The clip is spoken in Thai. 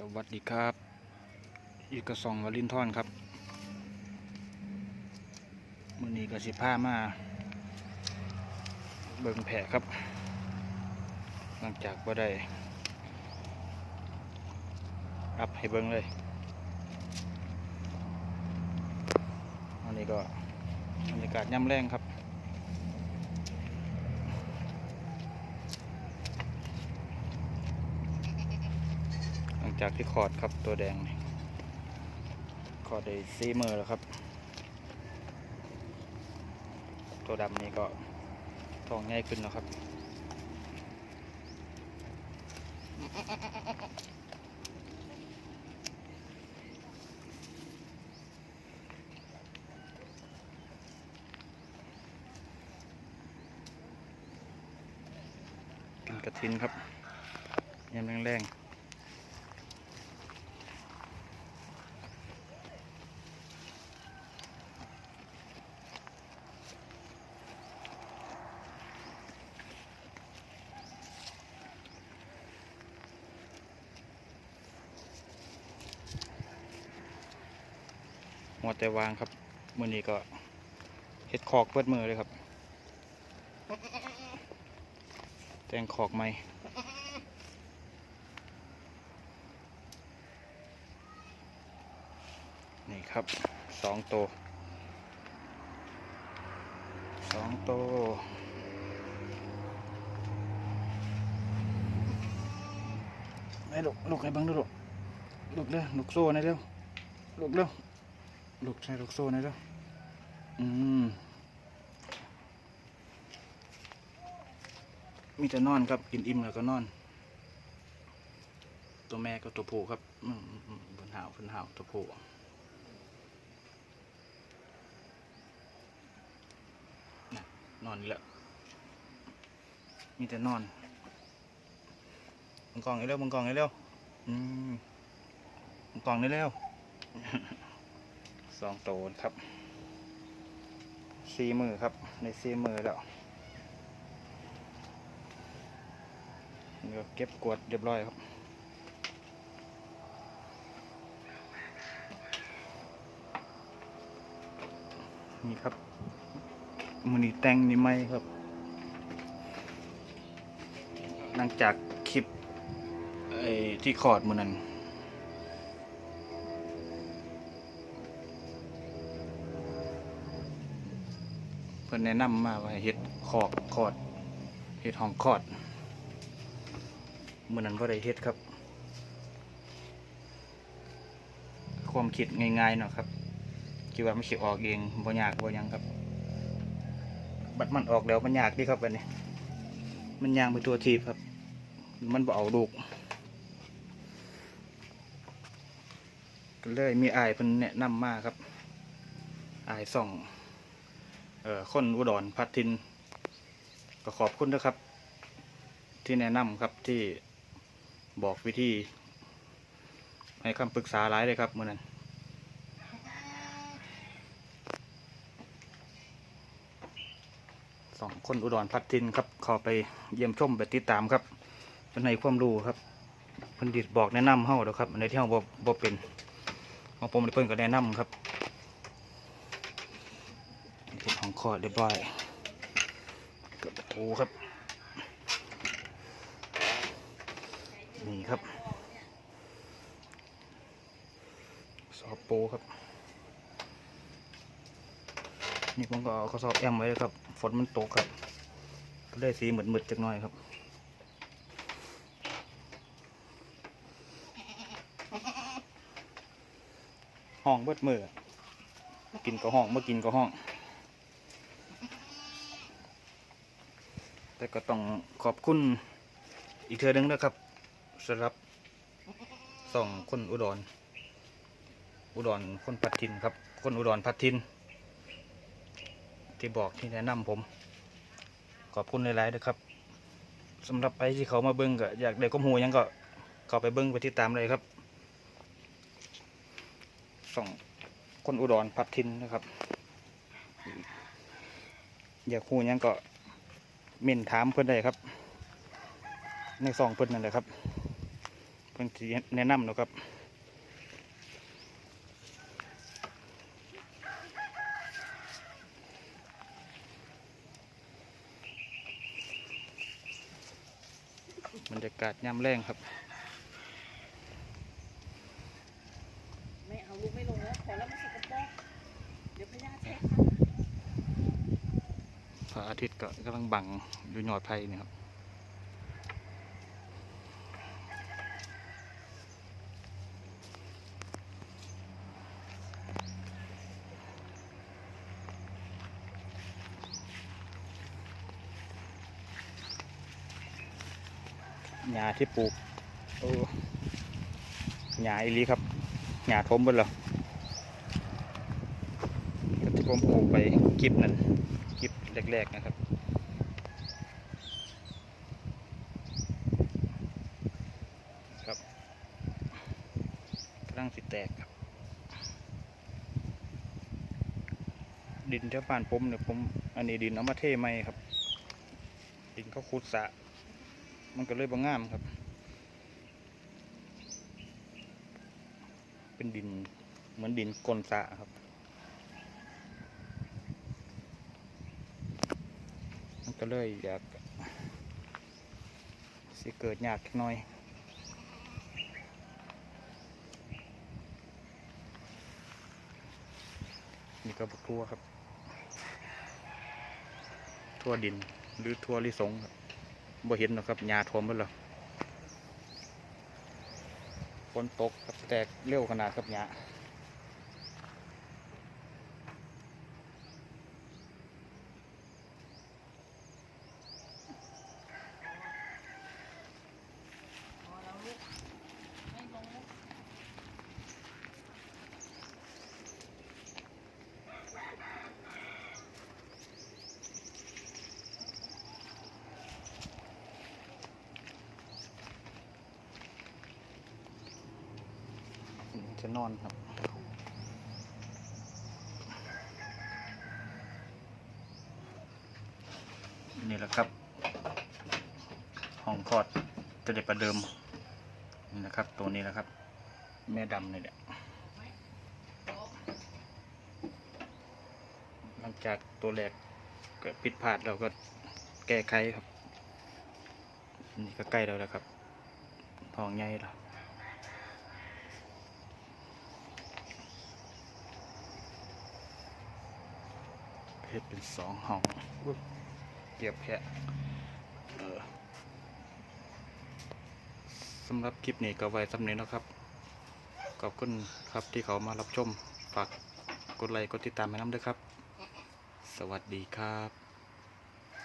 สวัสดีครับ อีกกระซองวลินทอนครับมือนี้ก็สิผ้ามา เบิ่งแผลครับ หลังจากว่าได้ อัพให้เบิ่งเลย อันนี้ก็บรรยากาศย่ำแรงครับ หลัง จากที่คอร์ดครับตัวแดงนี่คอร์ดได้ซีมือแล้วครับ ตัวดำนี่ก็ทองง่ายขึ้นแล้วครับกินกระทินครับยำแรงๆ หัวแต่วางครับมือนี้ก็เฮ็ดคอกเปิดมือเลยครับ แต่งคอกใหม่นี่ครับสองตัวสองตัวให้ลูกลูกให้บังดูลูกลูกเร็วลูกโซ่หนะเร็วลูกเร็ว ลูกใช้ลูกโซ่นะเด้ออืมมีแต่นอนครับกินอิ่มแล้วก็นอน ตัวแม่ก็ตัวผู้ครับอืมอืมอืมเฟินหาวเฟินหาวตัวผู้นนอนนี่แหละมีแต่นอนมึงกองให้เร็วมึงกองให้เร็วอืมมึงกองให้เร็ว สองโตนครับสี่มือครับในสี่มือแล้วนี่ก็เก็บกวดเรียบร้อยครับนี่ครับมือนีแต่งนี่ไม่ครับ หลังจากคลิปไอ้ที่คอร์ดมือนั้น เพิ่นแนะนำมาว่าให้เฮ็ดคอกคอดเฮ็ดห้องคอดเมื้อนั้นบ่ได้เฮ็ดครับ ความคิดง่ายๆเนาะครับคิดว่ามันสิออกเองบ่ยากบ่ยังครับ บัดมันออกแล้วมันยากดิครับอันนี้ มันยางไปตัวทีครับ มันบ่เอาลูกก็เลยมีอายเพิ่นแนะนำมาครับอายส่อง เอ่อคนอุดรพัดทิน ก็ขอบคุณนะครับ ที่แนะนำครับที่บอกวิธีให้คำปรึกษาหลายเลยครับเมื่อนั้นสองคนอุดรพัดทินครับขอไปเยี่ยมชมไปติดตามครับเป็นในความรู้ครับเพิ่นดิดบอกแนะนำเฮาเด้อครับในที่เฮาบ่บ่เป็นของผมเพิ่นก็แนะนำครับ ของคอดเรียบร้อยเกับประตูครับ นี่ครับสอบปูครับ นี่ผมก็เอากระสอบแอมไว้เลยครับ ฝนมันตกครับก็ได้สีเหมือนมืดๆจักหน่อยครับห้องเบิดมือกินก็ห้องเมื่อกินก็ห้อง แต่ก็ต้องขอบคุณอีกเทือนึงนะครับสำหรับสองคนอุดร อุดรคนพัดทินครับ คนอุดรพัดทิน ที่บอกที่แนะนำผม ขอบคุณหลายๆนะครับสำหรับไปที่เขามาเบิ้งก็อยากได้ก้มหูยังก็เข้าไปเบิ้งไปติดตามเลยครับสองคนอุดรพัดทินนะครับ อยากหูยังก็ เม่นถามเพื่อนได้ครับ ในซองเพื่อนนั่นแหละครับ เพิ่อนสิแนะนำนะครับบรรยากาศยามแรงครับไม่เอาลูกไม่ลงแล้วขอแล้วมันสกปรกเดี๋ยวพญาแทะพระ อาทิตย์ก็กำลังบังอยู่หยอดไผ่นี่ครับหญ้าที่ปลูกโอ้หญ้าอีลีครับหญ้าทมเบนเหรอ ผมปลูกไปกิบนั่นกิบแรกๆนะครับ ครับกำลังสิแตกครับ ดินแถวบ้านผมเนี่ยผมอันนี้ดินเอามาเทใหม่ครับ ดินเขาขุดสะ มันก็เลยบางงามครับ เป็นดินเหมือนดินกลนสะครับ มัน ก็เลยอยากสิเกิดยากหน่อยนี่ก็บทั่วครับ ทั่วดินหรือทั่วลิสงครับบ่เห็นหรอกครับหญ้าท่วมหมดแล้วฝนตกแตกเร็วขนาดครับหญ้า พอแล้วลูกไม่ลงแล้ว จะนอนครับ นี่แหละครับห้องคลอดจะได้ประเดิมนี่นะครับ ตัวนี้แหละครับ แม่ดำนี่แหละหลังจากตัวแรกเกิดผิดพลาดเราก็แก้ไขครับ นี่ก็ใกล้แล้วแล้วครับห้องใหญ่แล้ว เพชรเป็นสองห้องอุ๊ยเก็บแพะเออสำหรับคลิปนี้ก็ไว้สำเนีนาะครับ ขอบคุณครับที่เขามารับชม ฝากกดไลค์กดติดตามให้น้ำด้วยครับ สวัสดีครับ